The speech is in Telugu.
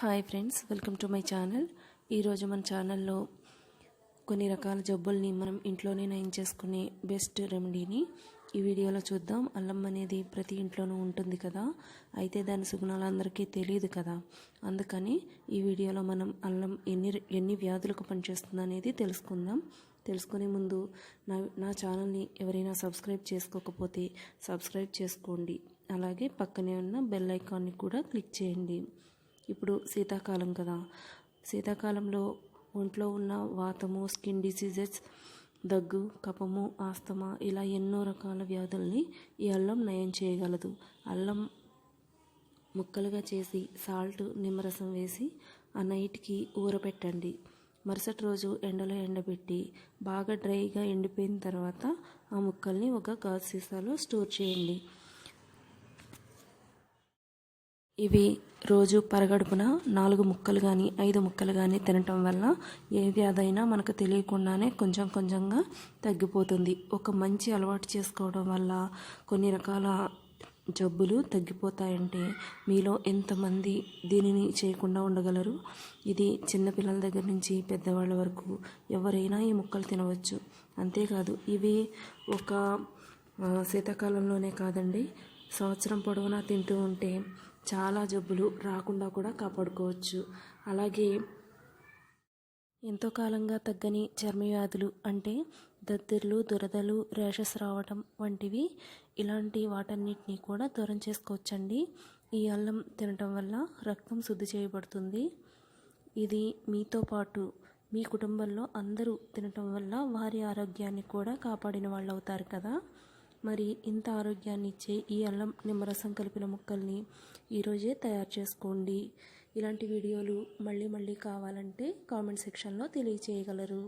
Hi friends welcome to my channel ఈరోజు మన ఛానల్లో కొన్ని రకాల జబ్బుల్ని మనం ఇంట్లోనే నయం చేసుకునే బెస్ట్ రెమెడీని ఈ వీడియోలో చూద్దాం. అల్లం అనేది ప్రతి ఇంట్లోనూ ఉంటుంది కదా? అయితే దాని సుగుణాలు అందరికీ తెలియదు కదా? అందుకని ఈ వీడియోలో మనం అల్లం ఎన్ని ఎన్ని వ్యాధులకు పనిచేస్తుంది అనేది తెలుసుకుందాం. తెలుసుకునే ముందు నా నా ఛానల్ని ఎవరైనా సబ్స్క్రైబ్ చేసుకోకపోతే సబ్స్క్రైబ్ చేసుకోండి. అలాగే పక్కనే ఉన్న బెల్ ఐకాన్ని కూడా క్లిక్ చేయండి. ఇప్పుడు శీతాకాలం కదా. శీతాకాలంలో ఒంట్లో ఉన్న వాతము స్కిన్ డిసీజెస్ దగ్గు కపము ఆస్తమా ఇలా ఎన్నో రకాల వ్యాధుల్ని ఈ అల్లం నయం చేయగలదు. అల్లం ముక్కలుగా చేసి సాల్ట్ నిమ్మరసం వేసి ఆ నైట్కి ఊరపెట్టండి. మరుసటి రోజు ఎండలో ఎండబెట్టి బాగా డ్రైగా ఎండిపోయిన తర్వాత ఆ ముక్కల్ని ఒక గాజు సీసాలో స్టోర్ చేయండి. ఇవి రోజు పరగడుపున నాలుగు ముక్కలు కానీ ఐదు ముక్కలు కానీ తినటం వల్ల ఏ వ్యాధైనా మనకు తెలియకుండానే కొంచెం కొంచెంగా తగ్గిపోతుంది. ఒక మంచి అలవాటు చేసుకోవడం వల్ల కొన్ని రకాల జబ్బులు తగ్గిపోతాయంటే మీలో ఎంతమంది దీనిని చేయకుండా ఉండగలరు? ఇది చిన్నపిల్లల దగ్గర నుంచి పెద్దవాళ్ళ వరకు ఎవరైనా ఈ ముక్కలు తినవచ్చు. అంతేకాదు ఇవి ఒక శీతాకాలంలోనే కాదండి సంవత్సరం పొడవునా తింటూ ఉంటే చాలా జబ్బులు రాకుండా కూడా కాపాడుకోవచ్చు. అలాగే ఎంతో కాలంగా తగ్గని చర్మవ్యాధులు అంటే దద్దుర్లు దురదలు ర్యాషెస్ రావటం వంటివి ఇలాంటి వాటన్నిటిని కూడా దూరం చేసుకోవచ్చండి. ఈ అల్లం తినటం వల్ల రక్తం శుద్ధి చేయబడుతుంది. ఇది మీతో పాటు మీ కుటుంబంలో అందరూ తినటం వల్ల వారి ఆరోగ్యాన్ని కూడా కాపాడిన వాళ్ళు అవుతారు కదా. మరి ఇంత ఆరోగ్యాన్ని ఇచ్చే ఈ అల్లం నిమ్మరసం కలిపిన ముక్కల్ని ఈరోజే తయారు చేసుకోండి. ఇలాంటి వీడియోలు మళ్ళీ మళ్ళీ కావాలంటే కామెంట్ సెక్షన్లో తెలియచేయగలరు.